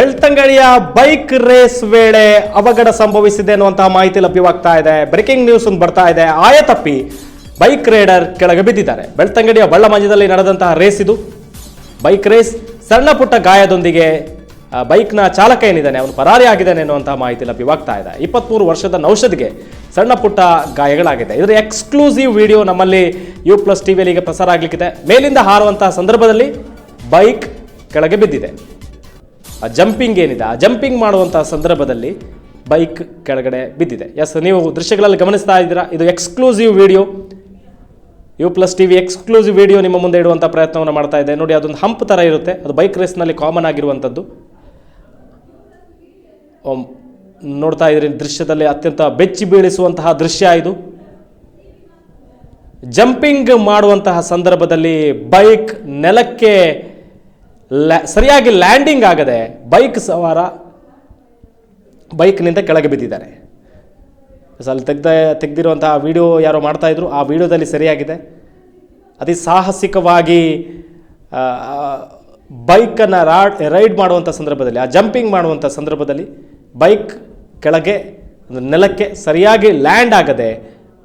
ಬೆಳ್ತಂಗಡಿಯ bike race ವೇಳೆ ಅವಘಡ ಸಂಭವಿಸಿದೆ ಅನ್ನುವಂತಹ ಮಾಹಿತಿ ಲಭ್ಯವಾಗ್ತಾ ಇದೆ. ಬ್ರೇಕಿಂಗ್ ನ್ಯೂಸ್ ಒಂದು ಬರ್ತಾ ಇದೆ. ಆಯತಪ್ಪಿ ಬೈಕ್ ರೈಡರ್ ಕೆಳಗೆ ಬಿದ್ದಿದ್ದಾರೆ. ಬೆಳ್ತಂಗಡಿಯ ಬಳ್ಳಮಂಜದಲ್ಲಿ ನಡೆದಂತಹ ರೇಸ್ ಇದು. ಬೈಕ್ ರೇಸ್ ಸಣ್ಣ ಪುಟ್ಟ ಗಾಯದೊಂದಿಗೆ ಬೈಕ್ನ ಚಾಲಕ ಏನಿದ್ದಾನೆ, ಅವನು ಪರಾರಿ ಆಗಿದ್ದಾನೆ ಅನ್ನುವಂತಹ ಮಾಹಿತಿ ಲಭ್ಯವಾಗ್ತಾ ಇದೆ. ಇಪ್ಪತ್ಮೂರು ವರ್ಷದ ನೌಷಧಿಗೆ ಸಣ್ಣ ಪುಟ್ಟ ಗಾಯಗಳಾಗಿದೆ. ಇದರ ಎಕ್ಸ್ಕ್ಲೂಸಿವ್ ವಿಡಿಯೋ ನಮ್ಮಲ್ಲಿ ಯು ಪ್ಲಸ್ ಟಿವಿಯಲ್ಲಿ ಈಗ ಪ್ರಸಾರ ಆಗಲಿಕ್ಕಿದೆ. ಮೇಲಿಂದ ಹಾರುವಂತಹ ಸಂದರ್ಭದಲ್ಲಿ ಬೈಕ್ ಕೆಳಗೆ ಬಿದ್ದಿದೆ. ಆ ಜಂಪಿಂಗ್ ಏನಿದೆ, ಆ ಜಂಪಿಂಗ್ ಮಾಡುವಂತಹ ಸಂದರ್ಭದಲ್ಲಿ ಬೈಕ್ ಕೆಳಗಡೆ ಬಿದ್ದಿದೆ. ಎಸ್ ನೀವು ದೃಶ್ಯಗಳಲ್ಲಿ ಗಮನಿಸ್ತಾ ಇದ್ದೀರಾ, ಇದು exclusive video U plus T V exclusive video ನಿಮ್ಮ ಮುಂದೆ ಇಡುವಂಥ ಪ್ರಯತ್ನವನ್ನು ಮಾಡ್ತಾ ಇದೆ. ನೋಡಿ, ಅದೊಂದು ಹಂಪ್ ಥರ ಇರುತ್ತೆ. ಅದು ಬೈಕ್ ರೇಸ್ನಲ್ಲಿ ಕಾಮನ್ ಆಗಿರುವಂಥದ್ದು. ನೋಡ್ತಾ ಇದ್ರಿ, ದೃಶ್ಯದಲ್ಲಿ ಅತ್ಯಂತ ಬೆಚ್ಚಿ ಬೀಳಿಸುವಂತಹ ದೃಶ್ಯ ಇದು. ಜಂಪಿಂಗ್ ಮಾಡುವಂತಹ ಸಂದರ್ಭದಲ್ಲಿ ಬೈಕ್ ನೆಲಕ್ಕೆ ಸರಿಯಾಗಿ ಲ್ಯಾಂಡಿಂಗ್ ಆಗದೆ ಬೈಕ್ ಸವಾರ ಬೈಕ್ನಿಂದ ಕೆಳಗೆ ಬಿದ್ದಿದ್ದಾರೆ. ಅಲ್ಲಿ ತೆಗ್ದ ತೆಗೆದಿರುವಂಥ ವಿಡಿಯೋ ಯಾರೋ ಮಾಡ್ತಾ ಇದ್ರು, ಆ ವಿಡಿಯೋದಲ್ಲಿ ಸರಿಯಾಗಿದೆ. ಅತಿ ಸಾಹಸಿಕವಾಗಿ ಬೈಕನ್ನು ರಾಡ್ ರೈಡ್ ಮಾಡುವಂಥ ಸಂದರ್ಭದಲ್ಲಿ, ಆ ಜಂಪಿಂಗ್ ಮಾಡುವಂಥ ಸಂದರ್ಭದಲ್ಲಿ ಬೈಕ್ ಕೆಳಗೆ ಒಂದು ನೆಲಕ್ಕೆ ಸರಿಯಾಗಿ ಲ್ಯಾಂಡ್ ಆಗದೆ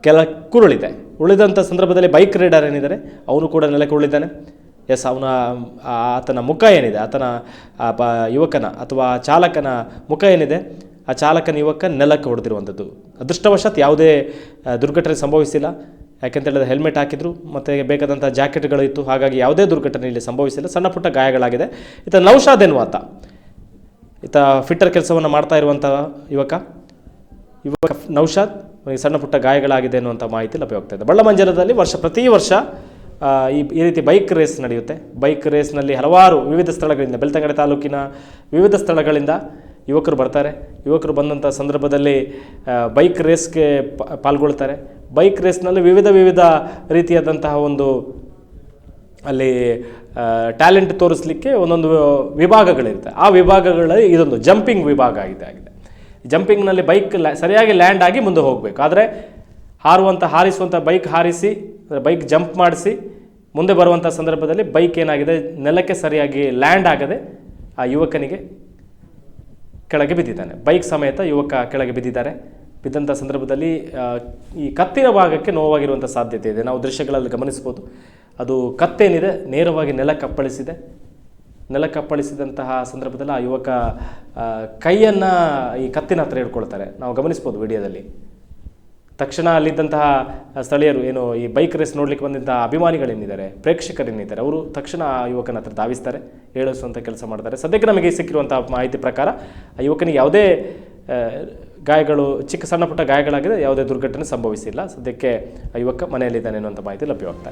ಕೆಲ ಕುರುಳಿದೆ. ಉಳಿದಂಥ ಸಂದರ್ಭದಲ್ಲಿ ಬೈಕ್ ರೈಡರ್ ಏನಿದ್ದಾರೆ ಅವನು ಕೂಡ ನೆಲಕ್ಕೆ ಉಳಿದಾನೆ ಎಸ್ ಅವನ ಆತನ ಮುಖ ಏನಿದೆ, ಆತನ ಬ ಯುವಕನ ಅಥವಾ ಚಾಲಕನ ಮುಖ ಏನಿದೆ, ಆ ಚಾಲಕನ ಯುವಕ ನೆಲಕ್ಕೆ ಹೊಡೆದಿರುವಂಥದ್ದು. ಅದೃಷ್ಟವಶಾತ್ ಯಾವುದೇ ದುರ್ಘಟನೆ ಸಂಭವಿಸಿಲ್ಲ. ಯಾಕೆಂತ ಹೇಳಿದ್ರೆ ಹೆಲ್ಮೆಟ್ ಹಾಕಿದ್ರು, ಮತ್ತು ಬೇಕಾದಂಥ ಜಾಕೆಟ್ಗಳು ಇತ್ತು. ಹಾಗಾಗಿ ಯಾವುದೇ ದುರ್ಘಟನೆ ಇಲ್ಲಿ ಸಂಭವಿಸಿಲ್ಲ. ಸಣ್ಣ ಪುಟ್ಟ ಗಾಯಗಳಾಗಿದೆ. ಈತ ನೌಶಾದ್ ಎನ್ನುವಾತ ಈತ ಫಿಟ್ಟರ್ ಕೆಲಸವನ್ನು ಮಾಡ್ತಾ ಇರುವಂಥ ಯುವಕ. ಯುವಕ ನೌಶಾದ್ ಸಣ್ಣ ಪುಟ್ಟ ಗಾಯಗಳಾಗಿದೆ ಅನ್ನುವಂಥ ಮಾಹಿತಿ ಲಭ್ಯವಾಗ್ತಾ ಇದೆ. ಬಳ್ಳಮಂಜಲದಲ್ಲಿ ವರ್ಷ, ಪ್ರತಿ ವರ್ಷ ಈ ಈ ರೀತಿ ಬೈಕ್ ರೇಸ್ ನಡೆಯುತ್ತೆ. ಬೈಕ್ ರೇಸ್ನಲ್ಲಿ ಹಲವಾರು ವಿವಿಧ ಸ್ಥಳಗಳಿಂದ ಬೆಳ್ತಂಗಡಿ ತಾಲೂಕಿನ ವಿವಿಧ ಸ್ಥಳಗಳಿಂದ ಯುವಕರು ಬರ್ತಾರೆ. ಯುವಕರು ಬಂದಂಥ ಸಂದರ್ಭದಲ್ಲಿ ಬೈಕ್ ರೇಸ್ಗೆ ಪಾಲ್ಗೊಳ್ತಾರೆ. ಬೈಕ್ ರೇಸ್ನಲ್ಲಿ ವಿವಿಧ ವಿವಿಧ ರೀತಿಯಾದಂತಹ ಒಂದು ಅಲ್ಲಿ ಟ್ಯಾಲೆಂಟ್ ತೋರಿಸಲಿಕ್ಕೆ ಒಂದೊಂದು ವಿಭಾಗಗಳಿರುತ್ತೆ. ಆ ವಿಭಾಗಗಳಲ್ಲಿ ಇದೊಂದು ಜಂಪಿಂಗ್ ವಿಭಾಗ ಆಗಿದೆ ಆಗಿದೆ ಜಂಪಿಂಗ್ನಲ್ಲಿ ಬೈಕ್ ಲ್ಯಾ ಸರಿಯಾಗಿ ಲ್ಯಾಂಡ್ ಆಗಿ ಮುಂದೆ ಹೋಗಬೇಕು. ಆದರೆ ಹಾರುವಂಥ ಹಾರಿಸುವಂಥ ಬೈಕ್ ಹಾರಿಸಿ ಬೈಕ್ ಜಂಪ್ ಮಾಡಿಸಿ, ಮುಂದೆ ಬರುವಂಥ ಸಂದರ್ಭದಲ್ಲಿ ಬೈಕ್ ಏನಾಗಿದೆ, ನೆಲಕ್ಕೆ ಸರಿಯಾಗಿ ಲ್ಯಾಂಡ್ ಆಗದೆ ಆ ಯುವಕನಿಗೆ ಕೆಳಗೆ ಬಿದ್ದಿದ್ದಾನೆ. ಬೈಕ್ ಸಮೇತ ಯುವಕ ಕೆಳಗೆ ಬಿದ್ದಿದ್ದಾರೆ. ಬಿದ್ದಂಥ ಸಂದರ್ಭದಲ್ಲಿ ಈ ಕತ್ತಿನ ಭಾಗಕ್ಕೆ ನೋವಾಗಿರುವಂಥ ಸಾಧ್ಯತೆ ಇದೆ. ನಾವು ದೃಶ್ಯಗಳಲ್ಲಿ ಗಮನಿಸ್ಬೋದು ಅದು ಕತ್ತೇನಿದೆ, ನೇರವಾಗಿ ನೆಲಕ್ಕೆ ಕಪ್ಪಳಿಸಿದೆ ನೆಲಕ್ಕೆ ಅಪ್ಪಳಿಸಿದಂತಹ ಸಂದರ್ಭದಲ್ಲಿ ಆ ಯುವಕ ಕೈಯನ್ನು ಈ ಕತ್ತಿನ ಹತ್ರ ಹಿಡ್ಕೊಳ್ತಾರೆ. ನಾವು ಗಮನಿಸ್ಬೋದು ವಿಡಿಯೋದಲ್ಲಿ. ತಕ್ಷಣ ಅಲ್ಲಿದ್ದಂತಹ ಸ್ಥಳೀಯರು ಏನು ಈ ಬೈಕ್ ರೇಸ್ ನೋಡಲಿಕ್ಕೆ ಬಂದಂತಹ ಅಭಿಮಾನಿಗಳೇನಿದ್ದಾರೆ, ಪ್ರೇಕ್ಷಕರೇನಿದ್ದಾರೆ, ಅವರು ತಕ್ಷಣ ಆ ಯುವಕನ ಹತ್ರ ಧಾವಿಸ್ತಾರೆ ಹೇಳಿಸುವಂಥ ಕೆಲಸ ಮಾಡ್ತಾರೆ. ಸದ್ಯಕ್ಕೆ ನಮಗೆ ಸಿಕ್ಕಿರುವಂಥ ಮಾಹಿತಿ ಪ್ರಕಾರ ಆ ಯುವಕನಿಗೆ ಯಾವುದೇ ಗಾಯಗಳು, ಚಿಕ್ಕ ಸಣ್ಣ ಪುಟ್ಟ ಗಾಯಗಳಾಗಿದೆ ಯಾವುದೇ ದುರ್ಘಟನೆ ಸಂಭವಿಸಿಲ್ಲ. ಸದ್ಯಕ್ಕೆ ಆ ಯುವಕ ಮನೆಯಲ್ಲಿದ್ದಾನೆ ಅನ್ನುವಂಥ ಮಾಹಿತಿ ಲಭ್ಯವಾಗ್ತಾ